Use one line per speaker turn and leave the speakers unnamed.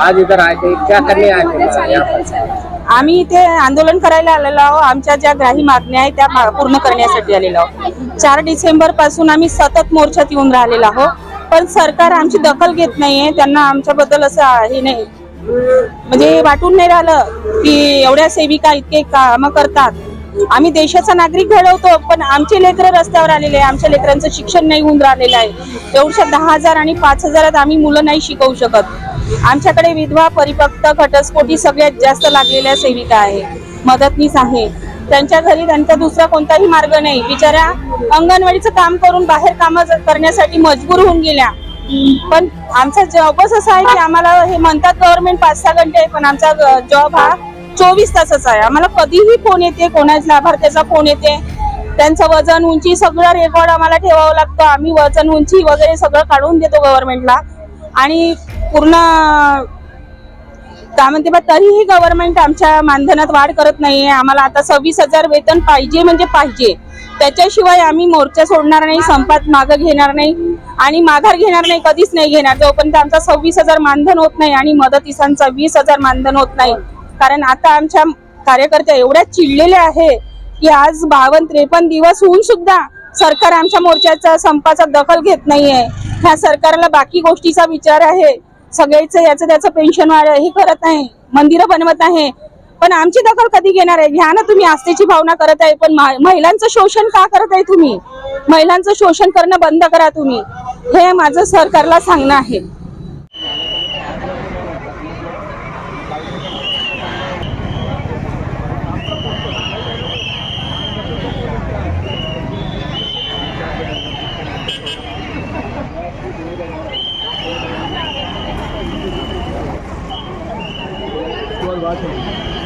आज इधर आए थे क्या करने आए थे
आम्ही इथे आंदोलन करायला आलेलो आहोत. आमच्या ज्या ग्राही मागण्या आहेत त्या पूर्ण करण्यासाठी आलेलो आहोत. चार डिसेंबरपासून आम्ही सतत मोर्चात येऊन राहिलेलो आहोत. पण सरकार आमची दखल घेत नाहीये. त्यांना आमच्याबद्दल असं हे नाही. म्हणजे वाटून नाही राहिलं की एवढ्या सेविका इतके काम करतात. आम्ही देशाचा नागरिक घडवतो पण आमचे लेकरं रस्त्यावर आलेले आहे. आमच्या लेकरांचं शिक्षण नाही होऊन राहिलेलं आहे. एवढ्या दहा हजार आणि पाच हजारात आम्ही मुलं नाही शिकवू शकत. आमच्याकडे विधवा परिपक्व घटस्फोटी सगळ्यात जास्त लागलेल्या सेविका आहे मदतनीस आहे त्यांच्या घरी त्यांचा दुसरा कोणताही मार्ग नाही. बिचाऱ्या अंगणवाडीचं काम करून बाहेर काम करण्यासाठी मजबूर होऊन गेल्या. पण आमचा जॉबच असा आहे की आम्हाला हे म्हणतात गव्हर्नमेंट पाच सहा घंटे आहे, पण आमचा जॉब हा चोवीस तासाचा आहे. आम्हाला कधीही फोन येते कोणाच लाभार्थ्याचा फोन येते. त्यांचं वजन उंची सगळं रेकॉर्ड आम्हाला ठेवावं लागतं. आम्ही वजन उंची वगैरे सगळं काढून देतो गव्हर्नमेंटला आणि पूर्ण काय म्हणते बा तरीही गव्हर्नमेंट आमच्या मानधनात वाढ करत नाहीये. आम्हाला आता सव्वीस हजार वेतन पाहिजे म्हणजे पाहिजे. त्याच्याशिवाय आम्ही मोर्चा सोडणार नाही संपात मागं घेणार नाही आणि माघार घेणार नाही कधीच नाही घेणार. जोपर्यंत आमचा सव्वीस हजार मानधन होत नाही आणि मदतीसांचा वीस हजार मानधन होत नाही. कारण आता आमच्या कार्यकर्त्या एवढ्या चिडलेल्या आहे की आज बावन्न त्रेपन्न दिवस होऊन सुद्धा सरकार आमच्या मोर्चाचा संपाचा दखल घेत नाहीये. ह्या सरकारला बाकी गोष्टीचा विचार आहे. सगळ्याच याचं त्याचं पेन्शन वाढ हे करत आहे. मंदिरं बनवत आहे. पण आमची दखल कधी घेणार आहे? घ्या ना तुम्ही आस्थेची भावना करत आहे. पण महिलांचं शोषण का करत आहे तुम्ही? महिलांचं शोषण करणं बंद करा तुम्ही. हे माझं सरकारला सांगणं आहे. वाद